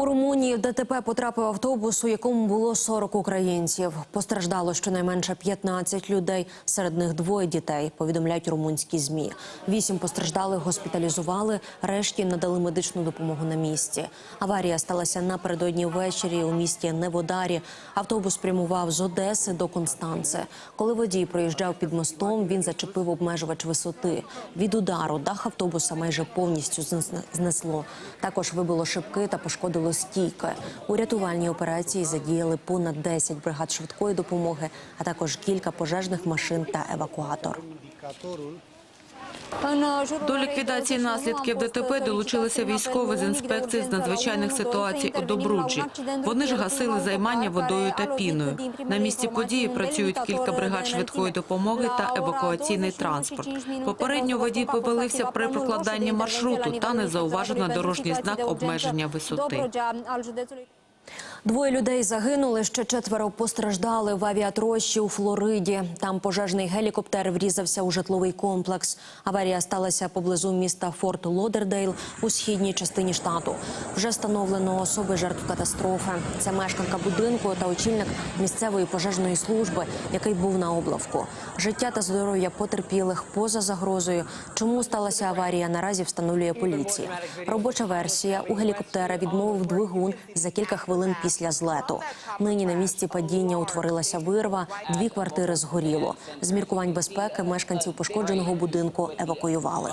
У Румунії в ДТП потрапив автобус, у якому було 40 українців. Постраждало щонайменше 15 людей, серед них двоє дітей. Повідомляють румунські змі. Вісім постраждалих госпіталізували, решті надали медичну допомогу на місці. Аварія сталася напередодні ввечері у місті Неводарі. Автобус прямував з Одеси до Констанце. Коли водій проїжджав під мостом, він зачепив обмежувач висоти. Від удару дах автобуса майже повністю знесло. Також вибило шибки та пошкодило стійки. У рятувальній операції задіяли понад 10 бригад швидкої допомоги, а також кілька пожежних машин та евакуатор. До ліквідації наслідків ДТП долучилися військові з інспекції з надзвичайних ситуацій у Добруджі. Вони ж гасили займання водою та піною. На місці події працюють кілька бригад швидкої допомоги та евакуаційний транспорт. Попередньо водій повалився при прокладанні маршруту та не дорожній знак обмеження висоти. Двоє людей загинули, ще четверо постраждали в авіатрощі у Флориді. Там пожежний гелікоптер врізався у житловий комплекс. Аварія сталася поблизу міста Форт Лодердейл у східній частині штату. Вже встановлено особи жертв катастрофи. Це мешканка будинку та очільник місцевої пожежної служби, який був на облавку. Життя та здоров'я потерпілих поза загрозою. Чому сталася аварія? Наразі встановлює поліція. Робоча версія у гелікоптера відмовив двигун за кілька хвилин після злету. Нині на місці падіння утворилася вирва, дві квартири згоріло. З міркувань безпеки мешканців пошкодженого будинку евакуювали.